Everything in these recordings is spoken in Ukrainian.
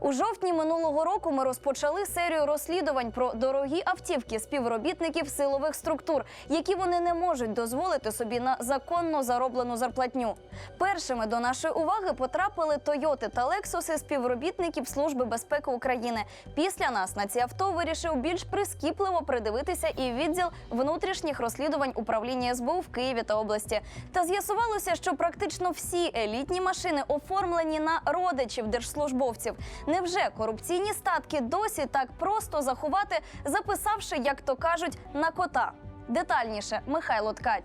У жовтні минулого року ми розпочали серію розслідувань про дорогі автівки співробітників силових структур, які вони не можуть дозволити собі на законно зароблену зарплатню. Першими до нашої уваги потрапили Тойоти та Лексуси співробітників Служби безпеки України. Після нас на ці авто вирішив більш прискіпливо придивитися і відділ внутрішніх розслідувань управління СБУ в Києві та області. Та з'ясувалося, що практично всі елітні машини оформлені на родичів держслужбовців. Невже корупційні статки досі так просто заховати, записавши, як то кажуть, на кота? Детальніше Михайло Ткач.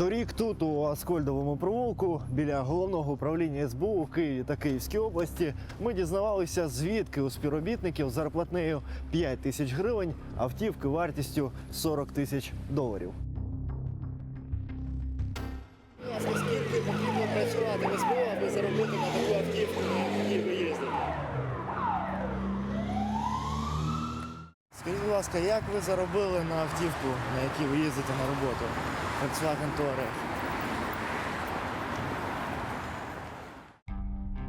Торік тут, у Аскольдовому провулку, біля головного управління СБУ в Києві та Київській області, ми дізнавалися, звідки у співробітників зарплатнею 5 тисяч гривень автівки вартістю 40 тисяч доларів. Ласка, як ви заробили на автівку, на якій ви їздите на роботу? Volkswagen Touareg.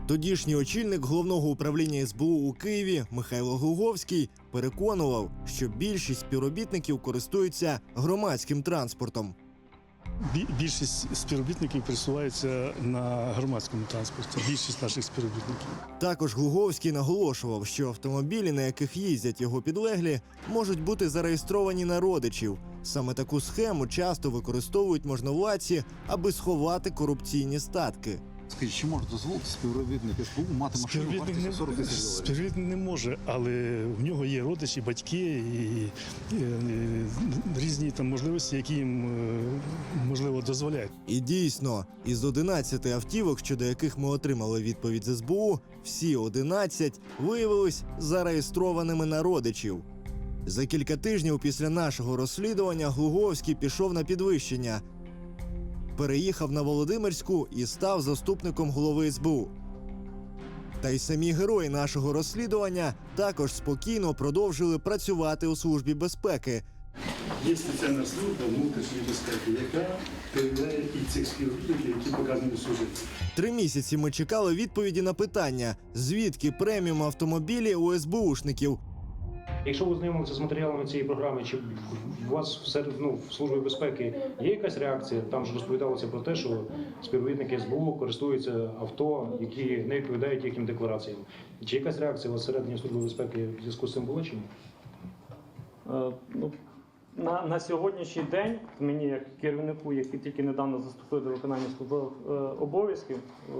Тодішній очільник головного управління СБУ у Києві Михайло Гуговський переконував, що більшість співробітників користуються громадським транспортом. Бі- Більшість співробітників пересуваються на громадському транспорті. Більшість наших співробітників. Також Глуговський наголошував, що автомобілі, на яких їздять його підлеглі, можуть бути зареєстровані на родичів. Саме таку схему часто використовують можновладці, аби сховати корупційні статки. Скажіть, чи може дозволити співробітник СБУ мати машину Співробітник вартістю не, 40 тисяч доларів? співробітник не може, але в нього є родичі, батьки і, і, е, різні там можливості, які їм е, можливо дозволяють. І дійсно, із 11 автівок, щодо яких ми отримали відповідь з СБУ, всі 11 виявились зареєстрованими на родичів. За кілька тижнів після нашого розслідування Глуговський пішов на підвищення, переїхав на Володимирську і став заступником голови СБУ. Та й самі герої нашого розслідування також спокійно продовжили працювати у службі безпеки, Є спеціальна служба внутрішньої безпеки, яка перевіряє і цих співробітників, які показані служити. Три місяці ми чекали відповіді на питання, звідки преміум автомобілі у СБУшників. Якщо ви знайомилися з матеріалами цієї програми, чи у вас в сер- ну, в службі безпеки є якась реакція? Там ж розповідалося про те, що співробітники СБУ користуються авто, які не відповідають їхнім деклараціям. Чи якась реакція у вас всередині служби безпеки в зв'язку з цим була чи ні? Е, Ну, на, на сьогоднішній день мені, як керівнику, який тільки недавно заступив до виконання службових е, обов'язків е,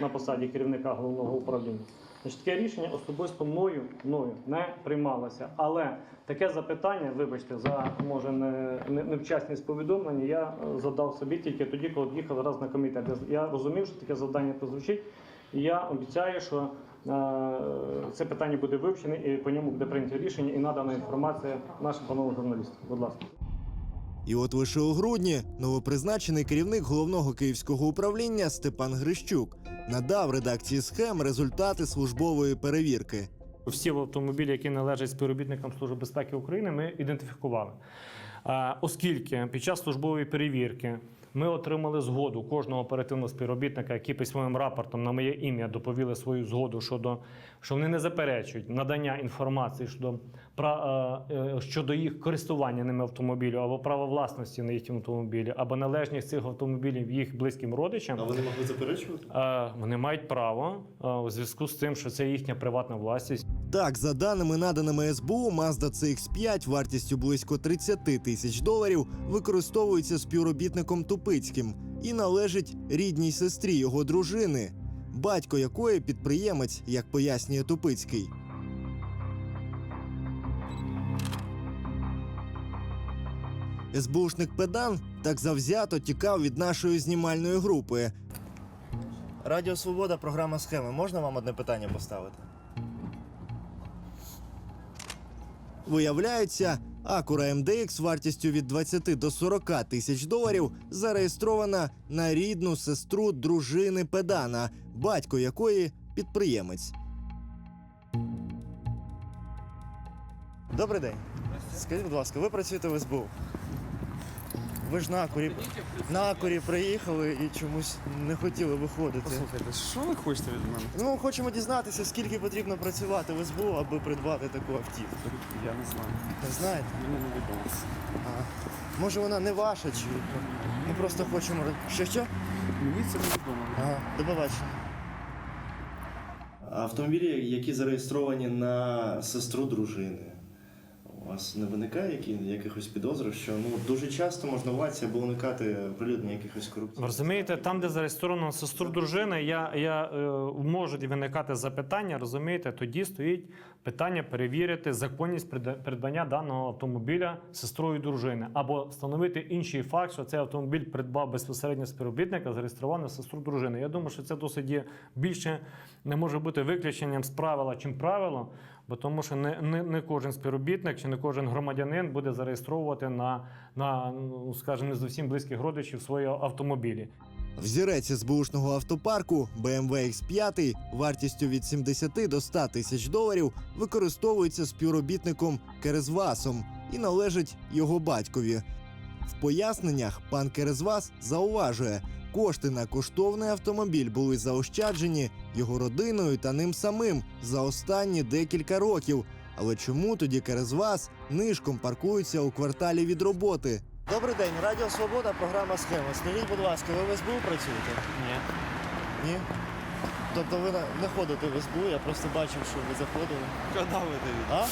на посаді керівника головного управління, значить, таке рішення особисто мною, мною не приймалося. Але таке запитання, вибачте, за може не, не, невчасність повідомлення, я е, задав собі тільки тоді, коли їхав раз на комітет. Я- розумів, що таке завдання прозвучить. І я обіцяю, що е, це питання буде вивчене і по ньому буде прийнято рішення і надана інформація нашим пановим журналістам. Будь ласка. І от лише у грудні новопризначений керівник головного київського управління Степан Грищук надав редакції схем результати службової перевірки. Всі автомобілі, які належать співробітникам Служби безпеки України, ми ідентифікували. Оскільки під час службової перевірки ми отримали згоду кожного оперативного співробітника, які письмовим рапортом на моє ім'я доповіли свою згоду щодо що вони не заперечують надання інформації щодо пра- е, е, щодо їх користування ними автомобілю або права власності на їхньому автомобілі, або належність цих автомобілів їх близьким родичам. А вони могли заперечувати? Е, Вони мають право у зв'язку з тим, що це їхня приватна власність. Так, за даними наданими СБУ, Mazda CX-5 вартістю близько 30 тисяч доларів використовується співробітником Тупицьким і належить рідній сестрі його дружини, батько якої підприємець, як пояснює Тупицький. СБУшник Педан так завзято тікав від нашої знімальної групи. Радіо Свобода, програма схеми. Можна вам одне питання поставити? Виявляється, Acura MDX вартістю від 20 до 40 тисяч доларів зареєстрована на рідну сестру дружини Педана, батько якої підприємець. Добрий день. Скажіть, будь ласка, ви працюєте в СБУ? Ви ж на курі приїхали і чомусь не хотіли виходити. Послухайте, що ви хочете від мене? Ну, хочемо дізнатися, скільки потрібно працювати в СБУ, аби придбати таку автівку. Я не знаю. Не знаєте? Мені не відомо. А, може вона не ваша, чи ми просто хочемо. Що що? Мені це не відомо. Ага, до побачення. Автомобілі, які зареєстровані на сестру дружини. Вас не виникає які, якихось підозр, що ну дуже часто можна владці або уникати прилюднення якихось корупцій? Розумієте, там, де зареєстровано сестру дружини, я, я, е, можуть виникати запитання, розумієте, тоді стоїть питання перевірити законність придбання даного автомобіля сестрою дружини, або встановити інший факт, що цей автомобіль придбав безпосередньо співробітника, зареєстрований сестру дружини. Я думаю, що це досить є більше не може бути виключенням з правила, чим правило, бо тому що не, не, не кожен співробітник чи не кожен громадянин буде зареєстровувати на, на ну, скажімо, не зовсім близьких родичів свої автомобілі. Взірець СБУшного автопарку BMW X5 вартістю від 70 до 100 тисяч доларів використовується співробітником Керезвасом і належить його батькові. В поясненнях пан Керезвас зауважує, кошти на коштовний автомобіль були заощаджені його родиною та ним самим за останні декілька років. Але чому тоді Керезвас нишком паркується у кварталі від роботи? Добрий день, Радіо Свобода, програма Схема. Скажіть, будь ласка, ви в СБУ працюєте? Ні. Ні? Тобто ви на- не ходите в СБУ, я просто бачив, що ви заходили. Коли ви? А?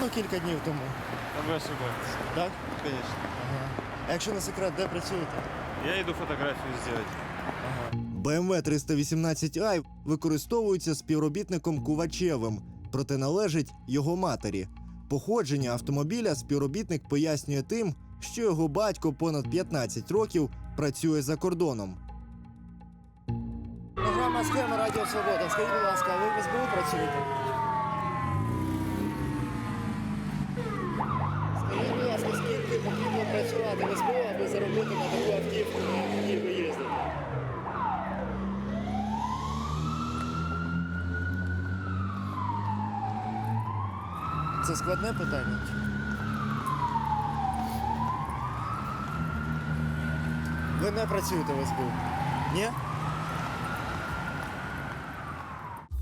Ну, кілька днів тому. А ви ошибаєтесь. Так? Звісно. Ага. А якщо не секрет, де працюєте? Я йду фотографію зробити. BMW 318i використовується співробітником Кувачевим, проте належить його матері. Походження автомобіля співробітник пояснює тим, що його батько понад 15 років працює за кордоном. Програма Схема Радіо Свобода. Скажіть, будь ласка, ви в СБУ працюєте? Скажіть, будь ласка, скільки потрібно не СБУ, аби заробити на таку автівку, на якій ви? Це складне питання? Ви не працюєте в СБУ? Ні?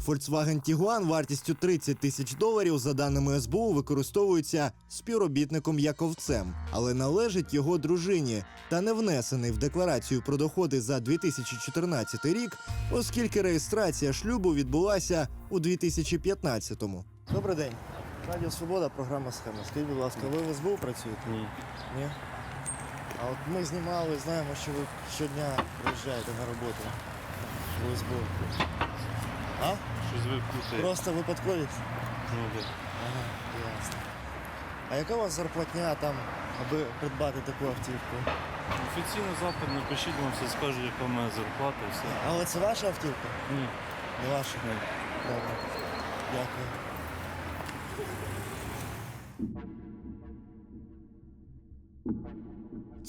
Volkswagen Tiguan вартістю 30 тисяч доларів, за даними СБУ, використовується співробітником Яковцем, але належить його дружині та не внесений в декларацію про доходи за 2014 рік, оскільки реєстрація шлюбу відбулася у 2015-му. Добрий день. Радіо Свобода, програма Схема. Скажіть, будь ласка, ви в СБУ працюєте? Ні. Ні? А от ми знімали, знаємо, що ви щодня приїжджаєте на роботу в СБУ. А? Щось ви плутаєте. Просто випадковість? Ну, так. Ага, ясно. А яка у вас зарплатня там, аби придбати таку автівку? Офіційно запит напишіть, вам все скажуть, яка в мене зарплата і все. Але це ваша автівка? Ні. Не ваша? Ні. Добре. Дякую.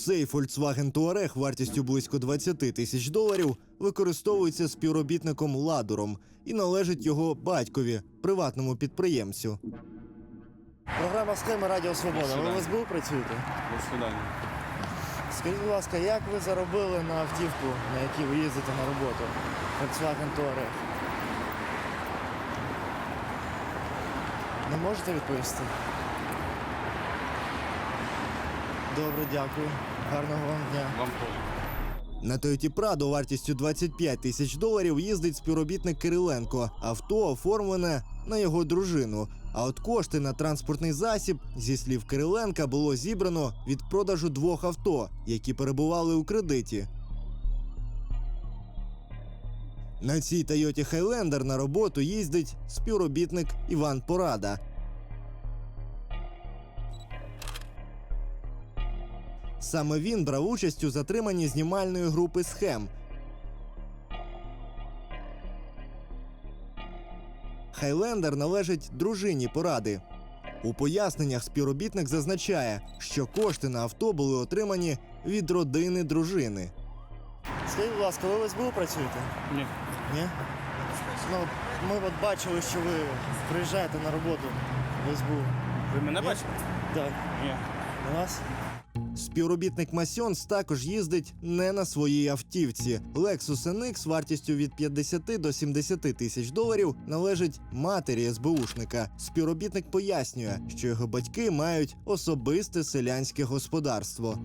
Цей Volkswagen Touareg вартістю близько 20 тисяч доларів використовується співробітником Ладуром і належить його батькові, приватному підприємцю. Програма Схема Радіо Свобода. Ви в СБУ працюєте? До свидання. Скажіть, будь ласка, як ви заробили на автівку, на якій ви їздите на роботу? Volkswagen Touareg? Не можете відповісти? Добре, дякую. Гарного вам дня. Вам теж. На Toyota Prado вартістю 25 тисяч доларів їздить співробітник Кириленко. Авто оформлене на його дружину. А от кошти на транспортний засіб, зі слів Кириленка, було зібрано від продажу двох авто, які перебували у кредиті. На цій Toyota Highlander на роботу їздить співробітник Іван Порада. Саме він брав участь у затриманні знімальної групи схем. Хайлендер належить дружині поради. У поясненнях співробітник зазначає, що кошти на авто були отримані від родини дружини. Скажіть, будь ласка, ви в СБУ працюєте? Ні. Ні? Ну, ми от бачили, що ви приїжджаєте на роботу в СБУ. Ви мене Ні? бачите? Так. Ні. На вас? Співробітник Масьонс також їздить не на своїй автівці. Lexus NX вартістю від 50 до 70 тисяч доларів належить матері СБУшника. Співробітник пояснює, що його батьки мають особисте селянське господарство.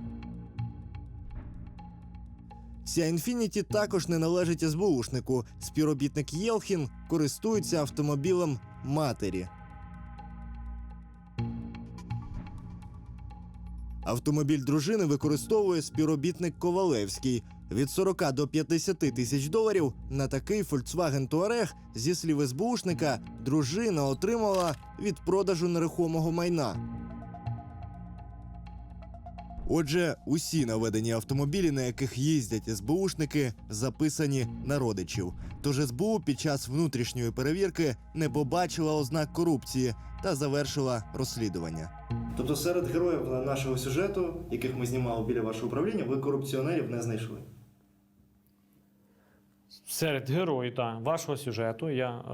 Ця інфініті також не належить СБУшнику. Співробітник Єлхін користується автомобілем матері. Автомобіль дружини використовує співробітник Ковалевський. Від 40 до 50 тисяч доларів на такий Volkswagen Touareg, зі слів СБУшника, дружина отримала від продажу нерухомого майна. Отже, усі наведені автомобілі, на яких їздять СБУшники, записані на родичів. Тож СБУ під час внутрішньої перевірки не побачила ознак корупції та завершила розслідування. Тобто серед героїв нашого сюжету, яких ми знімали біля вашого управління, ви корупціонерів не знайшли. Серед героїв та, вашого сюжету я е,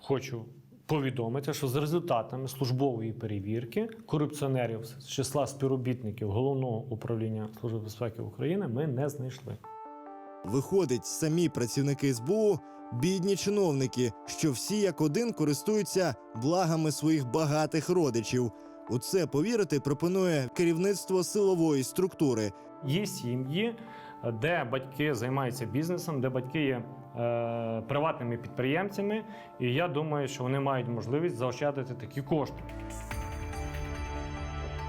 хочу повідомити, що за результатами службової перевірки корупціонерів з числа співробітників головного управління Служби безпеки України ми не знайшли. Виходить, самі працівники СБУ бідні чиновники, що всі як один користуються благами своїх багатих родичів. У це повірити пропонує керівництво силової структури. Є сім'ї, де батьки займаються бізнесом, де батьки є е, приватними підприємцями, і я думаю, що вони мають можливість заощадити такі кошти.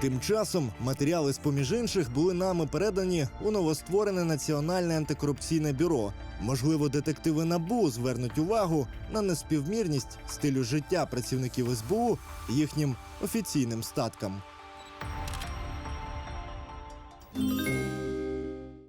Тим часом матеріали з поміж інших були нами передані у новостворене Національне антикорупційне бюро. Можливо, детективи набу звернуть увагу на неспівмірність стилю життя працівників СБУ їхнім офіційним статкам.